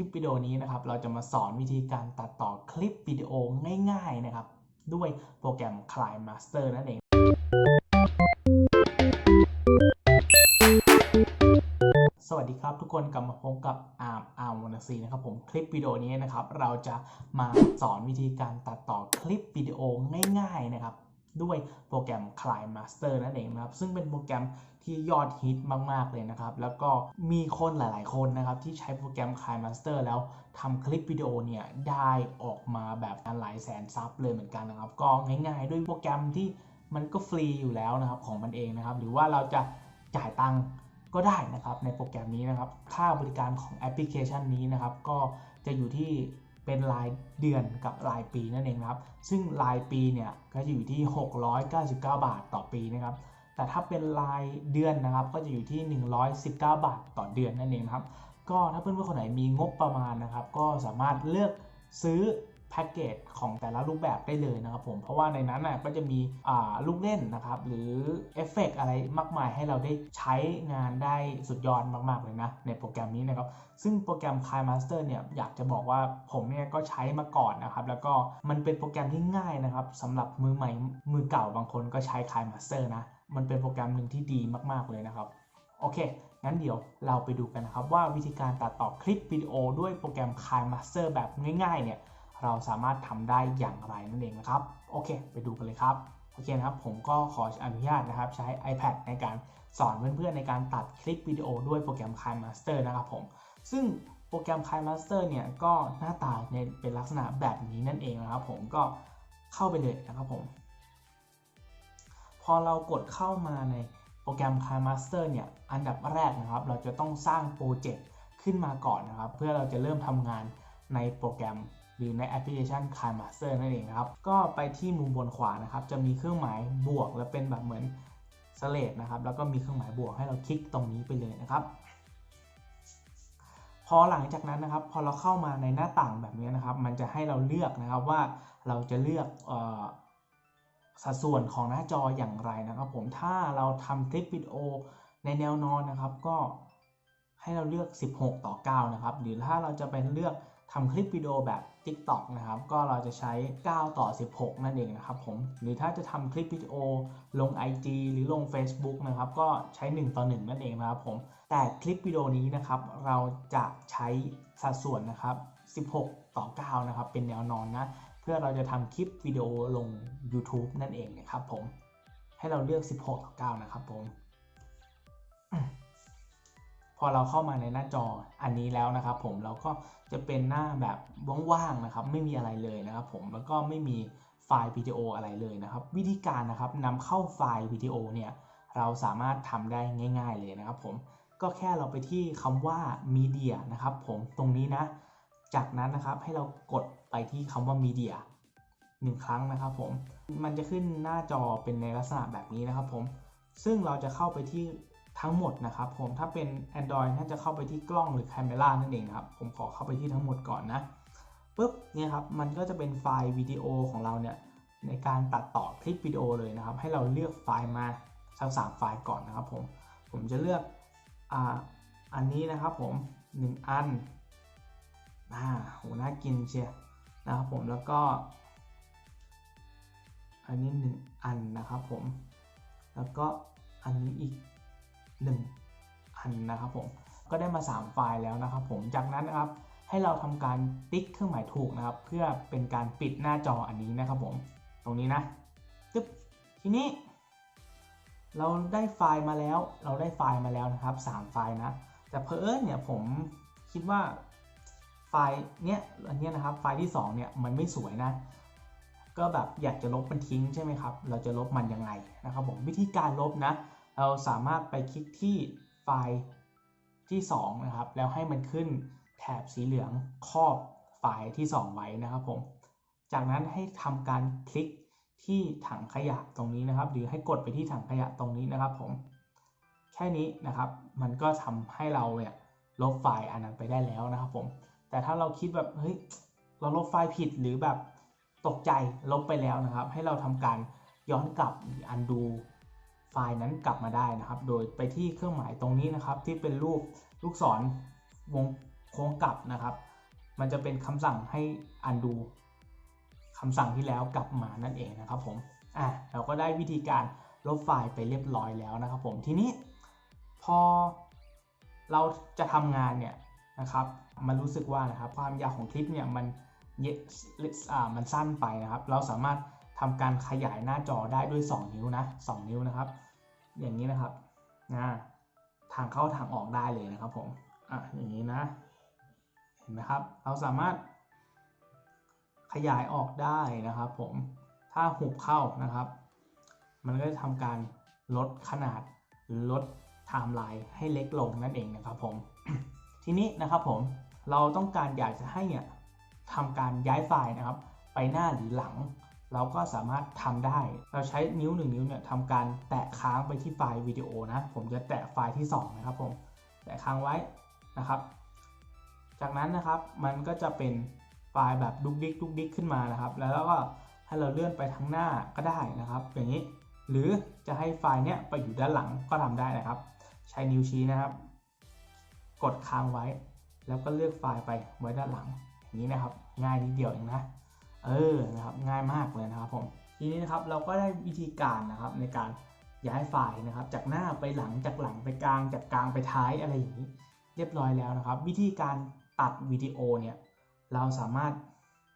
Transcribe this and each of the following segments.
ลิปวิดีโอนี้นะครับ เราจะมาสอนวิธีการตัดต่อคลิปวิดีโอง่ายๆนะครับ ด้วยโปรแกรม c l i Master นั่นเอง สวัสดีครับทุกคนกลับมาพบกับอาร์มอาร์มวรรณศรีนะครับผมคลิปวิดีโอนี้นะครับ เราจะมาสอนวิธีการตัดต่อคลิปวิดีโอง่ายๆนะครับ ด้วยโปรแกรม c l i Master นั่นเองนะครับ ซึ่งเป็นโปรแกรมที่ยอดฮิตมาก ๆ เลยนะครับ แล้วก็มีคนหลาย ๆ คนนะครับ ที่ใช้โปรแกรม c l i Master แล้วทำคลิปวิดีโอเนี่ย ได้ออกมาแบบหลายแสนซับเลยเหมือนกันนะครับ ก็ง่ายๆ ด้วยโปรแกรมที่มันก็ฟรีอยู่แล้วนะครับของมันเองนะครับ หรือว่าเราจะจ่ายตังค์ก็ได้นะครับในโปรแกรมนี้นะครับ ค่าบริการของแอปพลิเคชันนี้นะครับ ก็จะอยู่ที่ เป็นรายเดือนกับรายปีนั่นเองครับ ซึ่งรายปีเนี่ยก็จะอยู่ที่ 699 บาทต่อปีนะครับ แต่ถ้าเป็นรายเดือนนะครับ ก็จะอยู่ที่ 119 บาทต่อเดือนนั่นเองครับ ก็ถ้าเพื่อนๆคนไหนมีงบประมาณนะครับ ก็สามารถเลือกซื้อ แพ็กเกจของแต่ละรูปแบบได้เลยนะครับผม เพราะว่าในนั้นน่ะก็จะมีลูกเล่นนะครับ หรือเอฟเฟกอะไรมากมายให้เราได้ใช้งานได้สุดยอดมากๆเลยนะ ในโปรแกรมนี้นะครับ ซึ่งโปรแกรม k i Master เนี่ยอยากจะบอกว่าผมเนี่ยก็ใช้มาก่อนนะครับ แล้วก็มันเป็นโปรแกรมที่ง่ายนะครับสำหรับมือใหม่มือเก่าบางคนก็ใช้ k i Master นะ มันเป็นโปรแกรมหนึ่งที่ดีมากๆเลยนะครับโอเค งั้นเดี๋ยวเราไปดูกันนะครับว่าวิธีการตัดต่อคลิปวิดีโอด้วยโปรแกรม k i Master แบบง่ายๆเนี่ย เราสามารถทำได้อย่างไรนั่นเองนะครับ โอเค ไปดูกันเลยครับ โอเคนะครับ ผมก็ขออนุญาตนะครับ ใช้ iPad ในการสอนเพื่อนๆในการตัดคลิปวิดีโอด้วยโปรแกรม k i Master นะครับผม ซึ่งโปรแกรม k i Master เนี่ยก็หน้าตาเป็นลักษณะแบบนี้นั่นเองนะครับ ผมก็เข้าไปเลยนะครับผม พอเรากดเข้ามาในโปรแกรม k i Master เนี่ย อันดับแรกนะครับ เราจะต้องสร้างโปรเจกต์ขึ้นมาก่อนนะครับ เพื่อเราจะเริ่มทำงานในโปรแกรม หรือในแอปพลิเคชัน k i Master นั่นเองนะครับ ก็ไปที่มุมบนขวานะครับ จะมีเครื่องหมายบวกและเป็นแบบเหมือนสเลดนะครับ แล้วก็มีเครื่องหมายบวกให้เราคลิกตรงนี้ไปเลยนะครับ พอหลังจากนั้นนะครับ พอเราเข้ามาในหน้าต่างแบบนี้นะครับ มันจะให้เราเลือกนะครับว่าเราจะเลือกสัดส่วนของหน้าจออย่างไรนะครับ ผม ถ้าเราทำคลิปวิดีโอในแนวนอนนะครับก็ให้เราเลือก 16 ต่อ 9 นะครับ หรือถ้าเราจะเป็นเลือกทำคลิปวิดีโอแบบ TikTok นะครับก็เราจะใช้ 9 ต่อ 16 นั่นเองนะครับผมหรือถ้าจะทำคลิปวิดีโอลง IG หรือลง Facebook นะครับก็ใช้ 1 ต่อ 1 นั่นเองนะครับผมแต่คลิปวิดีโอนี้นะครับเราจะใช้สัดส่วนนะครับ 16 ต่อ 9 นะครับเป็นแนวนอนนะเพื่อเราจะทำคลิปวิดีโอลง YouTube นั่นเองนะครับผมให้เราเลือก 16 ต่อ 9 นะครับผม พอเราเข้ามาในหน้าจออันนี้แล้วนะครับ ผมเราก็จะเป็นหน้าแบบว่างๆนะครับ ไม่มีอะไรเลยนะครับ ผมแล้วก็ไม่มีไฟล์วิดีโออะไรเลยนะครับ วิธีการนะครับนำเข้าไฟล์วิดีโอเนี่ยเราสามารถทำได้ง่าย ๆเลยนะครับ ผมก็แค่เราไปที่คำว่า media นะครับ ผมตรงนี้นะ จากนั้นนะครับให้เรากดไปที่คำว่า media หนึ่งครั้งนะครับผม มันจะขึ้นหน้าจอเป็นในลักษณะแบบนี้นะครับผม ซึ่งเราจะเข้าไปที่ ทั้งหมดนะครับผมถ้าเป็น Android น่าจะเข้าไปที่กล้องหรือ Camera นั่นเองครับ ผมขอเข้าไปที่ทั้งหมดก่อนนะปุ๊บเนี่ยครับมันก็จะเป็นไฟล์วิดีโอของเราเนี่ยในการตัดต่อคลิปวิดีโอเลยนะครับ ให้เราเลือกไฟล์มาทั้ง3ไฟล์ก่อนนะครับผมผมจะเลือกอ่าอันนี้นะครับผม 1 อันอ่าโหน่ากินเชียนะครับผมแล้วก็ อันนี้ 1 อันนะครับผม แล้วก็อันนี้อีก 1 อันนะครับผมก็ได้มา 3 ไฟล์แล้วนะครับผมจากนั้นนะครับให้เราทำการติ๊กเครื่องหมายถูกนะครับ เพื่อเป็นการปิดหน้าจออันนี้นะครับผมตรงนี้นะตึ๊บทีนี้ เราได้ไฟล์มาแล้ว เราได้ไฟล์มาแล้วนะครับ 3 ไฟล์นะ แต่เพอเอิญเนี่ยผมคิดว่าไฟล์เนี้ยอันนี้นะครับไฟล์ที่ 2 เนี่ยมันไม่สวยนะ ก็แบบอยากจะลบมันทิ้งใช่ไหมครับ เราจะลบมันยังไงนะครับผมวิธีการลบนะ เราสามารถไปคลิกที่ไฟล์ที่2นะครับ แล้วให้มันขึ้นแถบสีเหลืองครอบไฟล์ที่ 2 ไว้นะครับผม จากนั้นให้ทำการคลิกที่ถังขยะตรงนี้นะครับ หรือให้กดไปที่ถังขยะตรงนี้นะครับผม แค่นี้นะครับ มันก็ทำให้เราเนี่ยลบไฟล์อันนั้นไปได้แล้วนะครับผม แต่ถ้าเราคิดแบบเฮ้ยเราลบไฟล์ผิดหรือแบบตกใจลบไปแล้วนะครับ ให้เราทำการย้อนกลับอ undo ไฟล์นั้นกลับมาได้นะครับ โดยไปที่เครื่องหมายตรงนี้นะครับ ที่เป็นรูปลูกศรวงโค้งกลับนะครับ มันจะเป็นคำสั่งให้ undo คำสั่งที่แล้วกลับมานั่นเองนะครับผมอะเราก็ได้วิธีการลบไฟล์ไปเรียบร้อยแล้วนะครับผมทีนี้พอเราจะทำงานเนี่ยนะครับ มันรู้สึกว่านะครับความยาวของคลิปเนี่ยมันเยอ่ามันสั้นไปนะครับ เราสามารถ ทำการขยายหน้าจอได้ด้วย 2 นิ้วนะ2นิ้วนะครับ อย่างนี้นะครับนะทางเข้าทางออกได้เลยนะครับผมอะอย่างนี้นะเห็นไหมครับ เราสามารถขยายออกได้นะครับผมถ้าหุบเข้านะครับ มันก็จะทำการลดขนาดลดไทม์ไลน์ให้เล็กลงนั่นเองนะครับผมทีนี้นะครับผมเราต้องการอยากจะให้เนี่ยทำการย้ายไฟล์นะครับ ไปหน้าหรือหลัง เราก็สามารถทำได้ เราใช้นิ้วหนึ่งนิ้วเนี่ยทำการแตะค้างไปที่ไฟล์วิดีโอนะ ผมจะแตะไฟล์ที่ 2 นะครับผม แตะค้างไว้นะครับ จากนั้นนะครับมันก็จะเป็นไฟล์แบบดุกดิกดุกดิกขึ้นมานะครับ แล้วก็ให้เราเลื่อนไปทางหน้าก็ได้นะครับ อย่างนี้ หรือจะให้ไฟล์เนี้ยไปอยู่ด้านหลังก็ทำได้นะครับ ใช้นิ้วชี้นะครับ กดค้างไว้ แล้วก็เลือกไฟล์ไปไว้ด้านหลังอย่างนี้นะครับ ง่ายนิดเดียวเองนะ เออนะครับง่ายมากเลยนะครับผมทีนี้นะครับเราก็ได้วิธีการนะครับในการย้ายไฟล์นะครับ จากหน้าไปหลังจากหลังไปกลาง จากกลางไปท้ายอะไรอย่างนี้ เรียบร้อยแล้วนะครับ วิธีการตัดวิดีโอเนี่ยเราสามารถ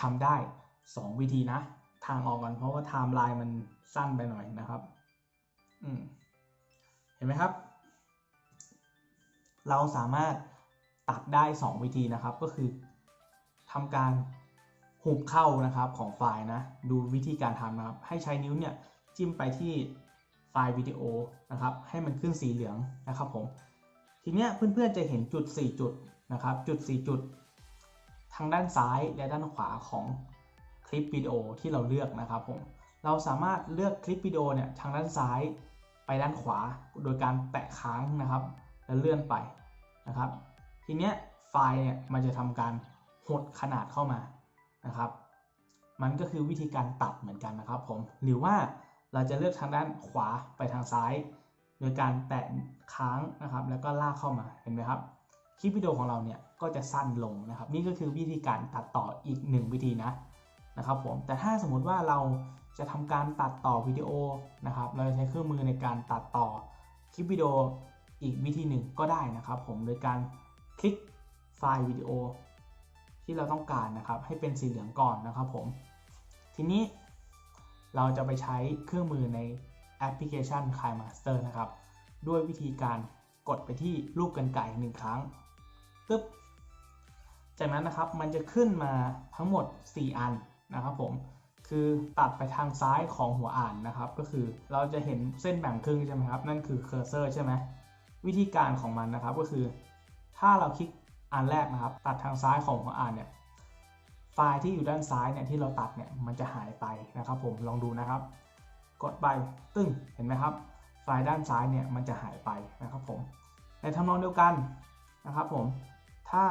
ทำได้ 2 วิธีนะ ทางออกก่อนเพราะว่าไทม์ไลน์มันสั้นไปหน่อยนะครับอืมเห็นไหมครับ เราสามารถตัดได้ 2 วิธีนะครับ ก็คือทำการ หุบเข้านะครับของไฟล์นะดูวิธีการทำนะครับ ให้ใช้นิ้วเนี่ยจิ้มไปที่ไฟล์วิดีโอนะครับ ให้มันขึ้นสีเหลืองนะครับผมทีเนี้ยเพื่อนๆจะเห็นจุด 4 จุดนะครับ จุด 4 จุด ทางด้านซ้ายและด้านขวาของคลิปวิดีโอที่เราเลือกนะครับผมเราสามารถเลือกคลิปวิดีโอเนี่ยทางด้านซ้ายไปด้านขวาโดยการแตะค้างนะครับ แล้วเลื่อนไปนะครับ ทีเนี้ยไฟล์เนี่ยมันจะทำการหดขนาดเข้ามา นะครับ มันก็คือวิธีการตัดเหมือนกันนะครับผม หรือว่าเราจะเลือกทางด้านขวาไปทางซ้าย โดยการแตะค้างนะครับ แล้วก็ลากเข้ามาเห็นไหมครับ คลิปวิดีโอของเราเนี่ยก็จะสั้นลงนะครับ นี่ก็คือวิธีการตัดต่ออีกหนึ่งวิธีนะนะครับผม แต่ถ้าสมมุติว่าเราจะทำการตัดต่อวิดีโอนะครับ เราจะใช้เครื่องมือในการตัดต่อคลิปวิดีโออีกวิธีหนึ่งก็ได้นะครับ ผมโดยการคลิกไฟล์วิดีโอ ที่เราต้องการนะครับ ให้เป็นสีเหลืองก่อนนะครับผม ทีนี้เราจะไปใช้เครื่องมือในแอปพลิเคชัน KiMaster นะครับ ด้วยวิธีการกดไปที่รูปกันไก่หนึ่งครั้งปึ๊บจากนั้นนะครับมันจะขึ้นมาทั้งหมด 4 อันนะครับผมคือตัดไปทางซ้ายของหัวอ่านนะครับ ก็คือเราจะเห็นเส้นแบ่งครึ่งใช่ไหมครับ นั่นคือเคอร์เซอร์ใช่ไหมวิธีการของมันนะครับก็คือ ถ้าเราคลิก อันแรกนะครับ ตัดทางซ้ายของหัวอ่านเนี่ยไฟล์ที่อยู่ด้านซ้ายเนี่ยที่เราตัดเนี่ยมันจะหายไปนะครับผมลองดูนะครับ กดไปตึ้งเห็นไหมครับ ไฟล์ด้านซ้ายเนี่ยมันจะหายไปนะครับผมในทำนองเดียวกันนะครับผมถ้า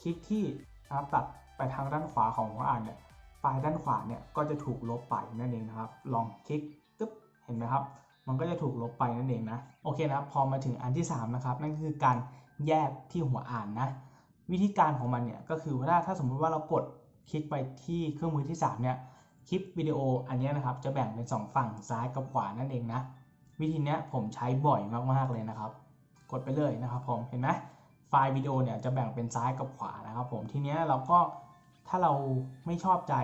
คลิกที่นะครับตัดไปทางด้านขวาของหัวอ่านเนี่ยไฟล์ด้านขวาเนี่ยก็จะถูกลบไปนั่นเองนะครับ ลองคลิกตึ๊บเห็นไหมครับ มันก็จะถูกลบไปนั่นเองนะโอเคนะครับพอมาถึงอันที่3นะครับนั่นคือการแยกที่หัวอ่านนะวิธีการของมันเนี่ยก็คือว่าถ้าสมมุติว่าเรากดคลิกไปที่เครื่องมือที่3เนี่ยคลิปวิดีโออันนี้นะครับจะแบ่งเป็น 2 ฝั่งซ้ายกับขวานั่นเองนะวิธีนี้ผมใช้บ่อยมากๆเลยนะครับ กดไปเลยนะครับผมเห็นไหมไฟล์วิดีโอเนี่ยจะแบ่งเป็นซ้ายกับขวานะครับผมทีนี้เราก็ถ้าเราไม่ชอบใจ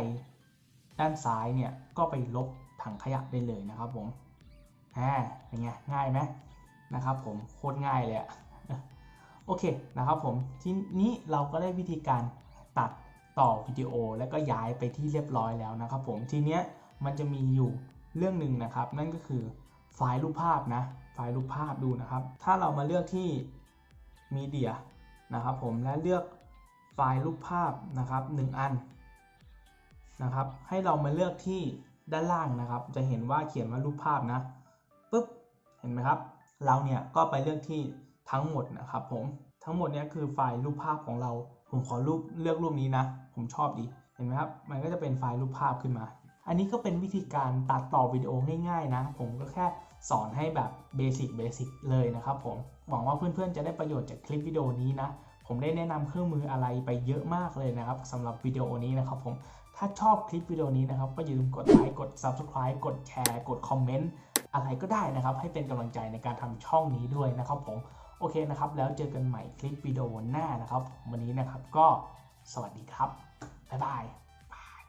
ด้านซ้ายเนี่ยก็ไปลบถังขยะได้เลยนะครับผม อ่าเป็นไงง่ายไหมนะครับผมโคตรง่ายเลยอะโอเคนะครับผมทีนี้เราก็ได้วิธีการตัดต่อวิดีโอแล้วก็ย้ายไปที่เรียบร้อยแล้วนะครับผมทีเนี้ยมันจะมีอยู่เรื่องหนึ่งนะครับ นั่นก็คือไฟล์รูปภาพนะไฟล์รูปภาพดูนะครับ ถ้าเรามาเลือกที่มีเดียนะครับผมและเลือกไฟล์รูปภาพนะครับ 1 อันนะครับ ให้เรามาเลือกที่ด้านล่างนะครับ จะเห็นว่าเขียนว่ารูปภาพนะ เห็นไหมครับ เราเนี่ยก็ไปเลือกที่ทั้งหมดนะครับผมทั้งหมดเนี้ยคือไฟล์รูปภาพของเรา ผมขอรูปเลือกรูปนี้นะ ผมชอบดี เห็นไหมครับ มันก็จะเป็นไฟล์รูปภาพขึ้นมา อันนี้ก็เป็นวิธีการตัดต่อวิดีโอง่ายๆนะ ผมก็แค่สอนให้แบบเบสิกเบสิกเลยนะครับผม หวังว่าเพื่อนๆจะได้ประโยชน์จากคลิปวิดีโอนี้นะ ผมได้แนะนำเครื่องมืออะไรไปเยอะมากเลยนะครับสำหรับวิดีโอนี้นะครับผม ถ้าชอบคลิปวิดีโอนี้นะครับก็อย่าลืมกดไลค์ กด Subscribe กดแชร์ กดคอมเมนต์ อะไรก็ได้นะครับ ให้เป็นกำลังใจในการทำช่องนี้ด้วยนะครับผมโอเคนะครับ แล้วเจอกันใหม่คลิปวิดีโอหน้านะครับ วันนี้นะครับก็สวัสดีครับบ๊ายบาย